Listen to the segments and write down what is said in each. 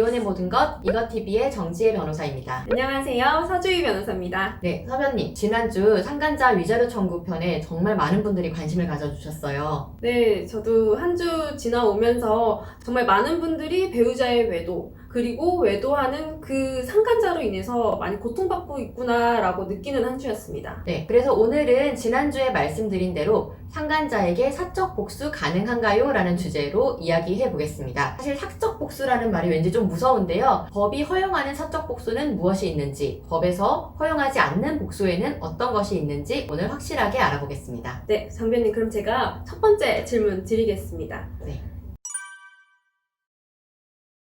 이혼의 모든 것 이것TV의 정지혜 변호사입니다. 안녕하세요. 서주희 변호사입니다. 네, 서변님. 지난주 상간자 위자료 청구 편에 정말 많은 분들이 관심을 가져주셨어요. 네, 저도 한 주 지나오면서 정말 많은 분들이 배우자의 외도, 그리고 외도하는 그 상간자로 인해서 많이 고통받고 있구나라고 느끼는 한 주였습니다. 네, 그래서 오늘은 지난주에 말씀드린 대로 상간자에게 사적 복수 가능한가요? 라는 주제로 이야기해 보겠습니다. 사실 사적 복수라는 말이 왠지 좀 무서운데요. 법이 허용하는 사적 복수는 무엇이 있는지, 법에서 허용하지 않는 복수에는 어떤 것이 있는지 오늘 확실하게 알아보겠습니다. 네, 장변님 그럼 제가 첫 번째 질문 드리겠습니다. 네.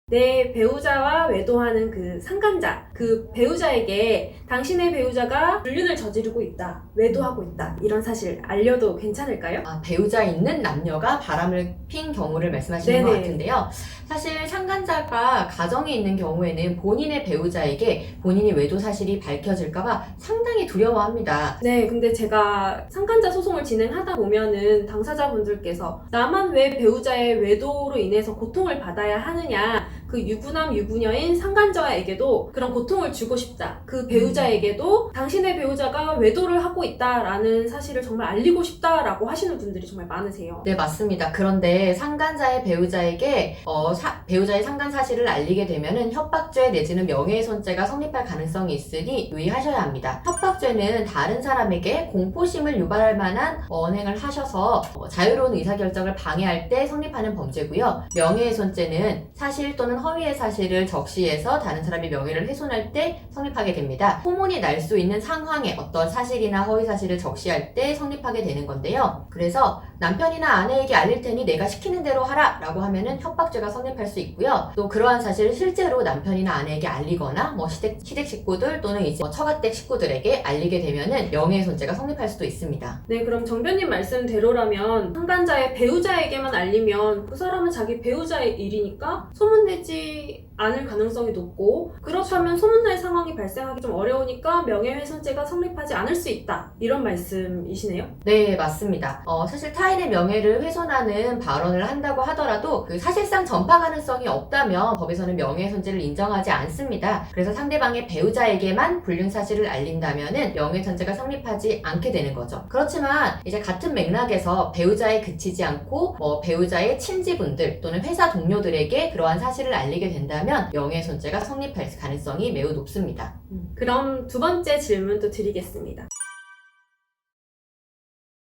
내 배우자와 외도하는 그 상간자, 그 배우자에게 당신의 배우자가 불륜을 저지르고 있다, 외도하고 있다, 이런 사실 알려도 괜찮을까요? 아, 배우자 있는 남녀가 바람을 핀 경우를 말씀하시는 것 네네. 같은데요. 사실 상간자가 가정에 있는 경우에는 본인의 배우자에게 본인이 외도 사실이 밝혀질까봐 상당히 두려워합니다. 네, 근데 제가 상간자 소송을 진행하다 보면은 당사자분들께서 나만 왜 배우자의 외도로 인해서 고통을 받아야 하느냐, 그 유부남, 유부녀인 상간자에게도 그런 고통을 주고 싶다. 그 배우자에게도 당신의 배우자가 외도를 하고 있다라는 사실을 정말 알리고 싶다라고 하시는 분들이 정말 많으세요. 네, 맞습니다. 그런데 상간자의 배우자에게 어, 사- 배우자의 상간 사실을 알리게 되면은 협박죄 내지는 명예훼손죄가 성립할 가능성이 있으니 유의하셔야 합니다. 협박죄는 다른 사람에게 공포심을 유발할 만한 언행을 하셔서 어, 자유로운 의사결정을 방해할 때 성립하는 범죄고요. 명예훼손죄는 사실 또는 허위의 사실을 적시해서 다른 사람의 명예를 훼손할 때 성립하게 됩니다. 소문이 날 수 있는 상황에 어떤 사실이나 허위 사실을 적시할 때 성립하게 되는 건데요. 그래서 남편이나 아내에게 알릴 테니 내가 시키는 대로 하라 라고 하면은 협박죄가 성립할 수 있고요. 또 그러한 사실을 실제로 남편이나 아내에게 알리거나 뭐 시댁, 시댁 식구들 또는 이제 뭐 처가댁 식구들에게 알리게 되면은 명예훼손죄가 성립할 수도 있습니다. 네, 그럼 정변님 말씀대로라면 상간자의 배우자에게만 알리면 그 사람은 자기 배우자의 일이니까 소문내지 홈페이지 않을 가능성이 높고 그렇다면 소문날 상황이 발생하기 좀 어려우니까 명예훼손죄가 성립하지 않을 수 있다 이런 말씀이시네요. 네, 맞습니다. 어, 사실 타인의 명예를 훼손하는 발언을 한다고 하더라도 그 사실상 전파 가능성이 없다면 법에서는 명예훼손죄를 인정하지 않습니다. 그래서 상대방의 배우자에게만 불륜 사실을 알린다면은 명예훼손죄가 성립하지 않게 되는 거죠. 그렇지만 이제 같은 맥락에서 배우자에 그치지 않고 뭐 배우자의 친지분들 또는 회사 동료들에게 그러한 사실을 알리게 된다면 명예훼손죄가 성립할 가능성이 매우 높습니다. 그럼 두 번째 질문도 드리겠습니다.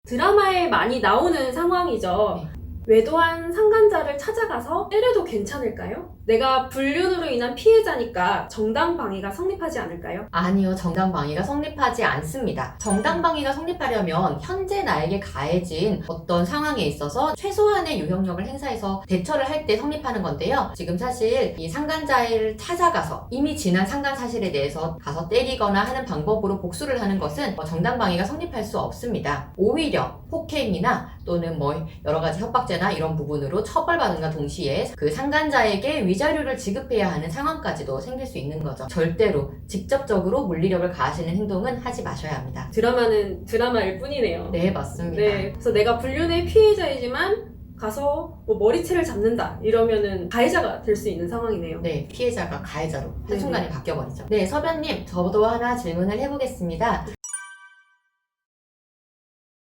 드라마에 많이 나오는 상황이죠. 외도한 상간자를 찾아가서 때려도 괜찮을까요? 내가 불륜으로 인한 피해자니까 정당방위가 성립하지 않을까요? 아니요, 정당방위가 성립하지 않습니다. 정당방위가 성립하려면 현재 나에게 가해진 어떤 상황에 있어서 최소한의 유형력을 행사해서 대처를 할 때 성립하는 건데요. 지금 사실 이 상간자를 찾아가서 이미 지난 상간 사실에 대해서 가서 때리거나 하는 방법으로 복수를 하는 것은 뭐 정당방위가 성립할 수 없습니다. 오히려 폭행이나 또는 뭐 여러 가지 협박죄 나 이런 부분으로 처벌받은과 동시에 그 상간자에게 위자료를 지급해야 하는 상황까지도 생길 수 있는 거죠. 절대로 직접적으로 물리력을 가하시는 행동은 하지 마셔야 합니다. 드라마는 드라마일 뿐이네요. 네, 맞습니다. 네, 그래서 내가 불륜의 피해자이지만 가서 뭐 머리채를 잡는다 이러면은 가해자가 될 수 있는 상황이네요. 네, 피해자가 가해자로. 한순간에 바뀌어버리죠. 네, 서변님, 저도 하나 질문을 해보겠습니다.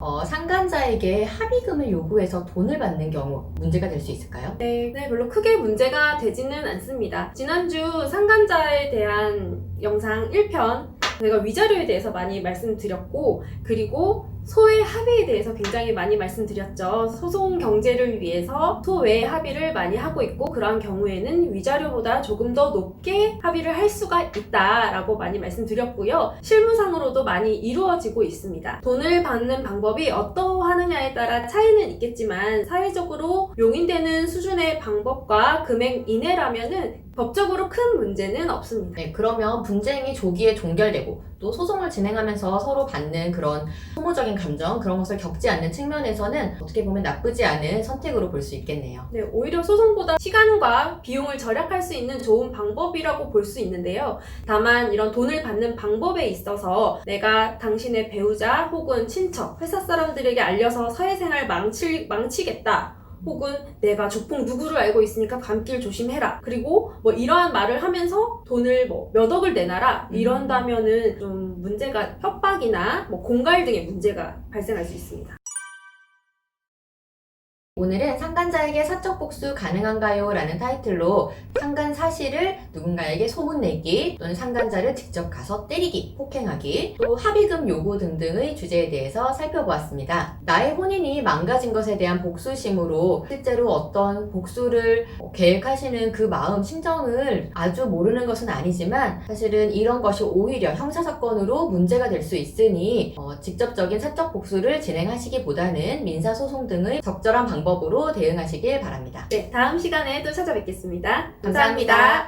어, 상간자에게 합의금을 요구해서 돈을 받는 경우 문제가 될 수 있을까요? 네, 네, 별로 크게 문제가 되지는 않습니다. 지난주 상간자에 대한 영상 1편 제가 위자료에 대해서 많이 말씀드렸고 그리고 소외 합의에 대해서 굉장히 많이 말씀드렸죠. 소송 경제를 위해서 소외 합의를 많이 하고 있고 그러한 경우에는 위자료보다 조금 더 높게 합의를 할 수가 있다라고 많이 말씀드렸고요. 실무상으로도 많이 이루어지고 있습니다. 돈을 받는 방법이 어떠하느냐에 따라 차이는 있겠지만 사회적으로 용인되는 수준의 방법과 금액 이내라면은 법적으로 큰 문제는 없습니다. 네, 그러면 분쟁이 조기에 종결되고 또 소송을 진행하면서 서로 받는 그런 소모적인 감정 그런 것을 겪지 않는 측면에서는 어떻게 보면 나쁘지 않은 선택으로 볼 수 있겠네요. 네, 오히려 소송보다 시간과 비용을 절약할 수 있는 좋은 방법이라고 볼 수 있는데요. 다만 이런 돈을 받는 방법에 있어서 내가 당신의 배우자 혹은 친척, 회사 사람들에게 알려서 사회생활 망치, 망치겠다. 혹은 내가 조폭 누구를 알고 있으니까 감길 조심해라. 그리고 뭐 이러한 말을 하면서 돈을 뭐 몇 억을 내놔라. 음. 이런다면은 좀 문제가 협박이나 뭐 공갈 등의 문제가 발생할 수 있습니다. 오늘은 상간자에게 사적 복수 가능한가요? 라는 타이틀로 상간 사실을 누군가에게 소문내기 또는 상간자를 직접 가서 때리기, 폭행하기, 또 합의금 요구 등등의 주제에 대해서 살펴보았습니다. 나의 혼인이 망가진 것에 대한 복수심으로 실제로 어떤 복수를 계획하시는 그 마음, 심정을 아주 모르는 것은 아니지만 사실은 이런 것이 오히려 형사사건으로 문제가 될 수 있으니 어, 직접적인 사적 복수를 진행하시기보다는 민사소송 등의 적절한 방법 으로 대응하시길 바랍니다. 네, 다음 시간에 또 찾아뵙겠습니다 감사합니다.